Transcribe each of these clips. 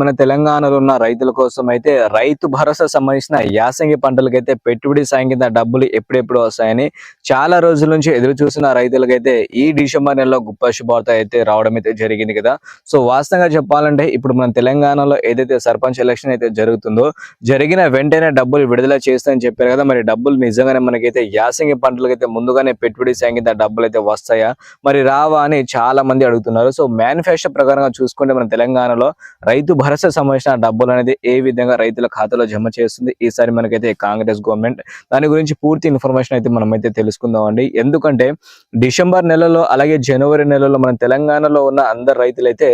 మన తెలంగాణలో ఉన్న రైతుల కోసం అయితే రైతు భరోసా సంబంధించిన యాసంగి పంటలకైతే పెట్టుబడి సాయం కింద డబ్బులు ఎప్పుడెప్పుడు వస్తాయని చాలా రోజుల నుంచి ఎదురు చూసిన రైతులకైతే ఈ డిసెంబర్ నెలలో గొప్ప శుభార్త అయితే రావడం అయితే జరిగింది కదా. సో వాస్తవంగా చెప్పాలంటే ఇప్పుడు మన తెలంగాణలో ఏదైతే సర్పంచ్ ఎలక్షన్ అయితే జరుగుతుందో జరిగిన వెంటనే డబ్బులు విడుదల చేస్తాయని చెప్పారు కదా. మరి డబ్బులు నిజంగానే మనకైతే యాసంగి పంటలకైతే ముందుగానే పెట్టుబడి సాయం కింద డబ్బులు అయితే వస్తాయా? మరి రావా అని చాలా మంది అడుగుతున్నారు. సో మేనిఫెస్టో ప్రకారంగా చూసుకుంటే మన తెలంగాణలో రైతు భరోసా సంబంధించిన డబ్బులు అనేది ఏ విధంగా రైతుల ఖాతాలో జమ చేస్తుంది? ఈసారి మనకైతే కాంగ్రెస్ గవర్నమెంట్ దాని గురించి పూర్తి ఇన్ఫర్మేషన్ అయితే మనమైతే తెలుసుకుందామండి తెలుసుకుందాం అండి. ఎందుకంటే డిసెంబర్ నెలలో అలాగే జనవరి నెలలో మన తెలంగాణలో ఉన్న అందరు రైతులైతే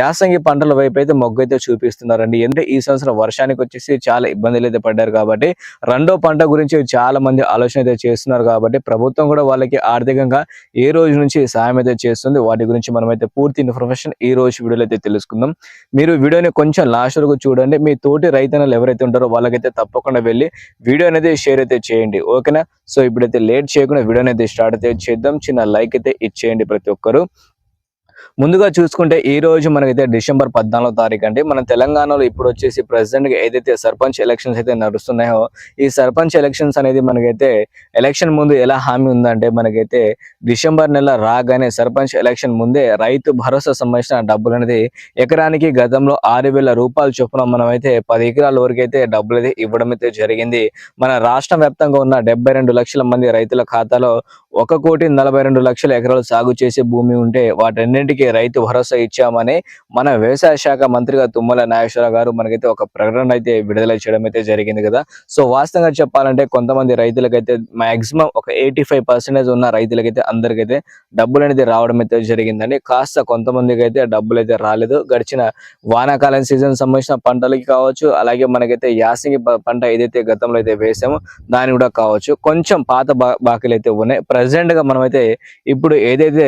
యాసంగి పంటల వైపు అయితే మొగ్గు అయితే చూపిస్తున్నారండి. ఎందుకంటే ఈ సంవత్సరం వర్షానికి వచ్చేసి చాలా ఇబ్బందులు అయితే పడ్డారు కాబట్టి రెండో పంట గురించి చాలా మంది ఆలోచన అయితే చేస్తున్నారు కాబట్టి ప్రభుత్వం కూడా వాళ్ళకి ఆర్థికంగా ఏ రోజు నుంచి సాయం అయితే చేస్తుంది? వాటి గురించి మనం అయితే పూర్తి ఇన్ఫర్మేషన్ ఈ రోజు వీడియోలో అయితే తెలుసుకుందాం. మీరు వీడియోని కొంచెం లాస్ట్ వరకు చూడండి. మీ తోటి రైతన్నలు ఎవరైతే ఉంటారో వాళ్ళకైతే తప్పకుండా వెళ్ళి వీడియో అనేది షేర్ అయితే చేయండి. ఓకేనా సో ఇప్పుడైతే లేట్ చేయకుండా వీడియోని అయితే స్టార్ట్ అయితే చేద్దాం. చిన్న లైక్ అయితే ఇచ్చేయండి ప్రతి ఒక్కరు. ముందుగా చూసుకుంటే ఈ రోజు మనకైతే డిసెంబర్ పద్నాలుగో తారీఖు అండి. మన తెలంగాణలో ఇప్పుడు వచ్చేసి ప్రెసిడెంట్గా ఏదైతే సర్పంచ్ ఎలక్షన్స్ అయితే నడుస్తున్నాయో ఈ సర్పంచ్ ఎలక్షన్స్ అనేది మనకైతే ఎలక్షన్ ముందు ఎలా హామీ ఉందంటే మనకైతే డిసెంబర్ నెల రాగానే సర్పంచ్ ఎలక్షన్ ముందే రైతు భరోసా సంబంధించిన డబ్బులు అనేది ఎకరానికి గతంలో ఆరు వేల రూపాయలు చొప్పున మనం అయితే పది ఎకరాల వరకు అయితే డబ్బులు అయితే ఇవ్వడం అయితే జరిగింది. మన రాష్ట్ర వ్యాప్తంగా ఉన్న డెబ్బై రెండు లక్షల మంది రైతుల ఖాతాలో ఒక కోటి నలభై రెండు లక్షల ఎకరాలు సాగు చేసే భూమి ఉంటే వాటన్నింటికీ రైతు భరోసా ఇచ్చామని మన వ్యవసాయ శాఖ మంత్రిగా తుమ్మల నాగేశ్వరరావు గారు మనకైతే ఒక ప్రకటన అయితే విడుదల చేయడం అయితే జరిగింది కదా. సో వాస్తవంగా చెప్పాలంటే కొంతమంది రైతులకైతే మాక్సిమం ఒక ఎయిటీ ఫైవ్ పర్సెంటేజ్ ఉన్న రైతులకైతే అందరికైతే డబ్బులు అనేది రావడం అయితే జరిగిందండి. కాస్త కొంతమందికి అయితే డబ్బులు అయితే రాలేదు. గడిచిన వానాకాలం సీజన్ సంబంధించిన పంటలకి కావచ్చు అలాగే మనకైతే యాసంగి పంట ఏదైతే గతంలో అయితే వేసామో దాని కూడా కావచ్చు. కొంచెం పాత బా బాకీలు అయితే ఉన్నాయి. ప్రజెంట్గా మనమైతే ఇప్పుడు ఏదైతే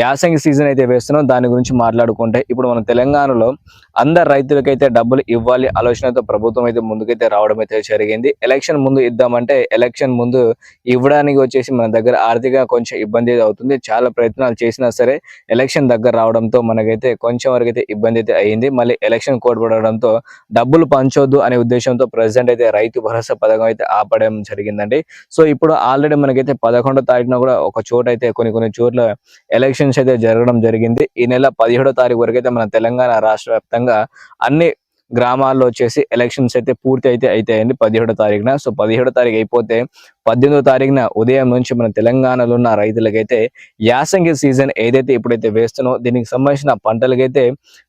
యాసంగి సీజన్ అయితే వేస్తున్నామో దాని గురించి మాట్లాడుకుంటే ఇప్పుడు మన తెలంగాణలో అందరు రైతులకైతే డబ్బులు ఇవ్వాలి ఆలోచనతో ప్రభుత్వం అయితే ముందుకైతే రావడం అయితే జరిగింది. ఎలక్షన్ ముందు ఇద్దామంటే ఎలక్షన్ ముందు ఇవ్వడానికి వచ్చేసి మన దగ్గర ఆర్థికంగా కొంచెం ఇబ్బంది అవుతుంది. చాలా ప్రయత్నాలు చేసినా సరే ఎలక్షన్ దగ్గర రావడంతో మనకైతే కొంచెం వరకు అయితే ఇబ్బంది అయితే అయ్యింది మళ్ళీ ఎలక్షన్ కోడ్ పడడంతో డబ్బులు పంచొద్దు అనే ఉద్దేశంతో ప్రజెంట్ అయితే రైతు భరోసా పథకం అయితే ఆపడం జరిగిందండి. సో ఇప్పుడు ఆల్రెడీ మనకైతే పదకొండో తారీఖున కూడా ఒక చోట అయితే కొన్ని కొన్ని చోట్ల ఎలక్షన్స్ అయితే జరగడం జరిగింది. ఈ నెల పదిహేడో తారీఖు వరకు అయితే మన తెలంగాణ రాష్ట్ర వ్యాప్తంగా అన్ని గ్రామాల్లో వచ్చేసి ఎలక్షన్స్ అయితే పూర్తి అయితే అవుతాయండి పదిహేడో తారీఖున. సో పదిహేడో తారీఖు అయిపోతే పద్దెనిమిదో తారీఖున ఉదయం నుంచి మన తెలంగాణలో ఉన్న రైతులకైతే యాసంగి సీజన్ ఏదైతే ఇప్పుడైతే వేస్తున్నో దీనికి సంబంధించిన పంటలకైతే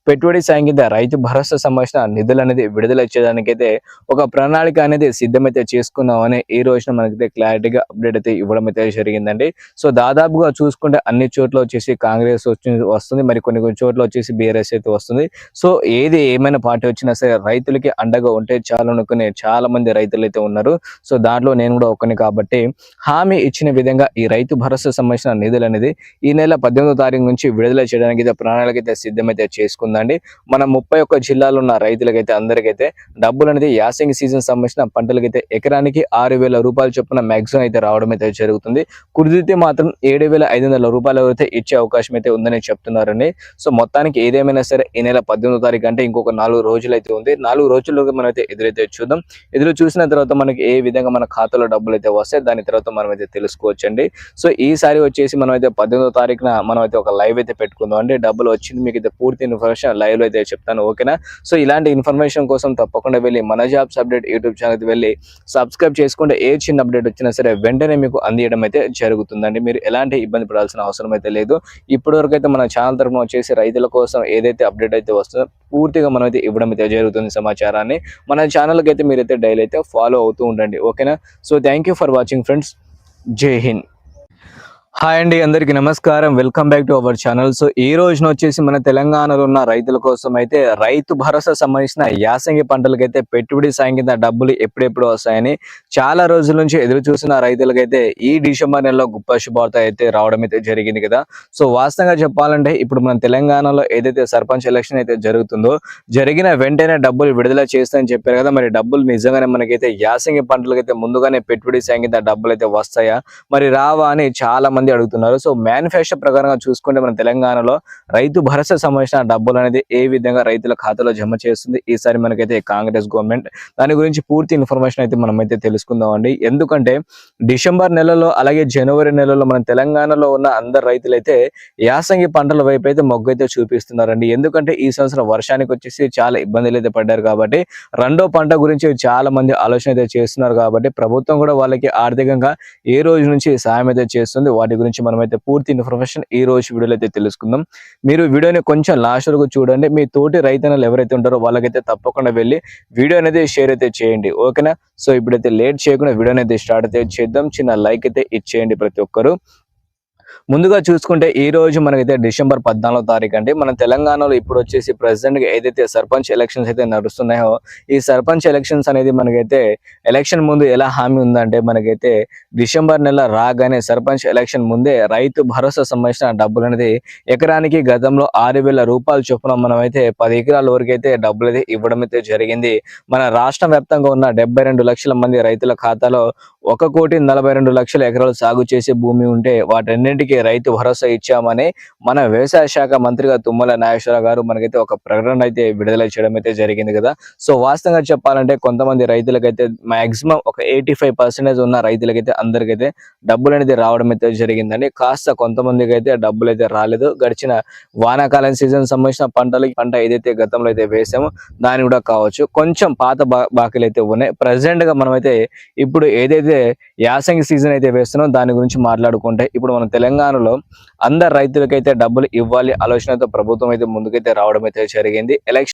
పెట్టుబడి సాయం కింద రైతు భరోసా సంబంధించిన నిధులు అనేది విడుదల ఇచ్చేదానికైతే ఒక ప్రణాళిక అనేది సిద్ధమైతే చేసుకున్నామని ఈ రోజున మనకైతే క్లారిటీగా అప్డేట్ అయితే ఇవ్వడం అయితే జరిగిందండి. సో దాదాపుగా చూసుకుంటే అన్ని చోట్ల వచ్చేసి కాంగ్రెస్ వస్తుంది మరి కొన్ని కొన్ని చోట్ల వచ్చేసి బీఆర్ఎస్ అయితే వస్తుంది. సో ఏది ఏమైనా పార్టీ వచ్చినా సరే రైతులకి అండగా ఉంటే చాలు అనుకునే చాలా మంది రైతులు అయితే ఉన్నారు. సో దాంట్లో నేను కూడా ఒక కాబట్టి హామీ ఇచ్చిన విధంగా ఈ రైతు భరోసా సంబంధించిన నిధులు అనేది ఈ నెల పద్దెనిమిదో తారీఖు నుంచి విడుదల చేయడానికి అయితే ప్రణాళిక అయితే సిద్ధమైతే చేసుకుందండి. మన ముప్పై ఒక్క జిల్లాలో ఉన్న రైతులకైతే అందరికైతే డబ్బులు అనేది యాసంగి సీజన్ సంబంధించిన పంటలకైతే ఎకరానికి ఆరు వేల రూపాయల చొప్పున మ్యాక్సిమం అయితే రావడం అయితే జరుగుతుంది. కుదిరితే మాత్రం ఏడు వేల ఐదు వందల రూపాయలు అయితే ఇచ్చే అవకాశం అయితే ఉందని చెప్తున్నారండి. సో మొత్తానికి ఏదేమైనా సరే ఈ నెల పద్దెనిమిదో తారీఖు అంటే ఇంకొక నాలుగు రోజులు అయితే ఉంది. నాలుగు రోజుల్లోకి మనం అయితే ఎదురైతే చూద్దాం. ఎదురు చూసిన తర్వాత మనకి ఏ విధంగా మన ఖాతాలో డబ్బులు అయితే వస్తాయి దాని తర్వాత మనం అయితే తెలుసుకోవచ్చండి. సో ఈసారి వచ్చేసి మనం అయితే పద్దెనిమిదో తారీఖున మనం అయితే ఒక లైవ్ అయితే పెట్టుకుందాం అండి. డబ్బులు వచ్చింది మీకు అయితే పూర్తి ఇన్ఫర్మేషన్ లైవ్లో అయితే చెప్తాను ఓకేనా? సో ఇలాంటి ఇన్ఫర్మేషన్ కోసం తప్పకుండా వెళ్ళి మన జాబ్స్ అప్డేట్ యూట్యూబ్ ఛానల్ వెళ్ళి సబ్స్క్రైబ్ చేసుకుంటే ఏ చిన్న అప్డేట్ వచ్చినా సరే వెంటనే మీకు అందియడం అయితే జరుగుతుందండి. మీరు ఎలాంటి ఇబ్బంది పడాల్సిన అవసరం అయితే లేదు. ఇప్పటి వరకు అయితే మన ఛానల్ తరఫున వచ్చేసి రైతుల కోసం ఏదైతే అప్డేట్ అయితే వస్తుందో పూర్తిగా మనమైతే ఇవ్వడం అయితే జరుగుతుంది సమాచారాన్ని. మన ఛానల్కి అయితే మీరైతే డైలీ అయితే ఫాలో అవుతూ ఉండండి. ఓకేనా? So thank you for watching friends Jai Hind hi అండి అందరికి నమస్కారం. Welcome back to our channel. So ఈ రోజున వచ్చేసి మన తెలంగాణలో ఉన్న రైతుల కోసం అయితే రైతు భరోసా సంబంధించిన యాసంగి పంటలకైతే పెట్టుబడి సాయం కింద డబ్బులు ఎప్పుడెప్పుడు వస్తాయని చాలా రోజుల నుంచి ఎదురు చూసిన రైతులకైతే ఈ డిసెంబర్ నెలలో గొప్ప శుభార్త అయితే రావడం అయితే జరిగింది కదా. సో వాస్తవంగా చెప్పాలంటే ఇప్పుడు మన తెలంగాణలో ఏదైతే సర్పంచ్ ఎలక్షన్ అయితే జరుగుతుందో జరిగిన వెంటనే డబ్బులు విడుదల చేస్తాయని చెప్పారు కదా. మరి డబ్బులు నిజంగానే మనకైతే యాసంగి పంటలకైతే ముందుగానే పెట్టుబడి సాయం కింద డబ్బులు అయితే వస్తాయా? మరి రావా అని చాలా మంది అడుగుతున్నారు. సో మేనిఫెస్టో ప్రకారంగా చూసుకుంటే మన తెలంగాణలో రైతు భరోసా సంబంధించిన డబ్బులు అనేది ఏ విధంగా రైతుల ఖాతాలో జమ చేస్తుంది? ఈసారి మనకైతే కాంగ్రెస్ గవర్నమెంట్ దాని గురించి పూర్తి ఇన్ఫర్మేషన్ అయితే మనం అయితే తెలుసుకుందాం అండి ఎందుకంటే డిసెంబర్ నెలలో అలాగే జనవరి నెలలో మన తెలంగాణలో ఉన్న అందరు రైతులైతే యాసంగి పంటల వైపు అయితే మొగ్గు అయితే చూపిస్తున్నారండి. ఎందుకంటే ఈ సంవత్సరం వర్షానికి వచ్చేసి చాలా ఇబ్బందులు అయితే పడ్డారు కాబట్టి రెండో పంట గురించి చాలా మంది ఆలోచన అయితే చేస్తున్నారు కాబట్టి ప్రభుత్వం కూడా వాళ్ళకి ఆర్థికంగా ఏ రోజు నుంచి సాయం అయితే చేస్తుంది వాటి గురించి మనం అయితే పూర్తి ఇన్ఫర్మేషన్ ఈ రోజు వీడియోలో అయితే తెలుసుకుందాం. మీరు వీడియోని కొంచెం లాస్ట్ వరకు చూడండి. మీ తోటి రైతన్నలు ఎవరైతే ఉంటారో వాళ్ళకైతే తప్పకుండా వెళ్ళి వీడియో అనేది షేర్ అయితే చేయండి. ఓకేనా? సో ఇప్పుడైతే లేట్ చేయకుండా వీడియో అయితే స్టార్ట్ అయితే చేద్దాం. చిన్న లైక్ అయితే ఇచ్చేయండి ప్రతి ఒక్కరు. ముందుగా చూసుకుంటే ఈ రోజు మనకైతే డిసెంబర్ పద్నాలుగో తారీఖు అండి. మన తెలంగాణలో ఇప్పుడు వచ్చేసి ప్రెసిడెంట్గా ఏదైతే సర్పంచ్ ఎలక్షన్స్ అయితే నడుస్తున్నాయో ఈ సర్పంచ్ ఎలక్షన్స్ అనేది మనకైతే ఎలక్షన్ ముందు ఎలా హామీ ఉందంటే మనకైతే డిసెంబర్ నెల రాగానే సర్పంచ్ ఎలక్షన్ ముందే రైతు భరోసా సంబంధించిన డబ్బులు అనేది ఎకరానికి గతంలో ఆరు వేల రూపాయలు చొప్పున మనం అయితే పది ఎకరాల వరకు అయితే డబ్బులు అయితే ఇవ్వడం అయితే జరిగింది. మన రాష్ట్ర వ్యాప్తంగా ఉన్న డెబ్బై రెండు లక్షల మంది రైతుల ఖాతాలో ఒక కోటి నలభై రెండు లక్షల ఎకరాలు సాగు చేసే భూమి ఉంటే వాటన్నింటికీ రైతు భరోసా ఇచ్చామని మన వ్యవసాయ శాఖ మంత్రిగా తుమ్మల నాగేశ్వరరావు గారు మనకైతే ఒక ప్రకటన అయితే విడుదల చేయడం అయితే జరిగింది కదా. సో వాస్తవంగా చెప్పాలంటే కొంతమంది రైతులకైతే మాక్సిమం ఒక ఎయిటీ ఫైవ్ ఉన్న రైతులకైతే అందరికైతే డబ్బులు అనేది రావడం అయితే జరిగిందండి. కాస్త కొంతమందికి అయితే డబ్బులు అయితే రాలేదు. గడిచిన వానాకాలం సీజన్ సంబంధించిన పంటలకి పంట ఏదైతే గతంలో అయితే వేసామో దాని కూడా కావచ్చు. కొంచెం పాత బా బాకీలు అయితే ఉన్నాయి. ప్రజెంట్గా మనమైతే ఇప్పుడు ఏదైతే ఏదైతే యాసంగి సీజన్ అయితే వేస్తున్నాం దాని గురించి మాట్లాడుకుంటే ఇప్పుడు మన తెలంగాణలో అందరు రైతులకైతే డబ్బులు ఇవ్వాలి ఆలోచనతో ప్రభుత్వం అయితే ముందుకైతే రావడం అయితే జరిగింది. ఎలక్షన్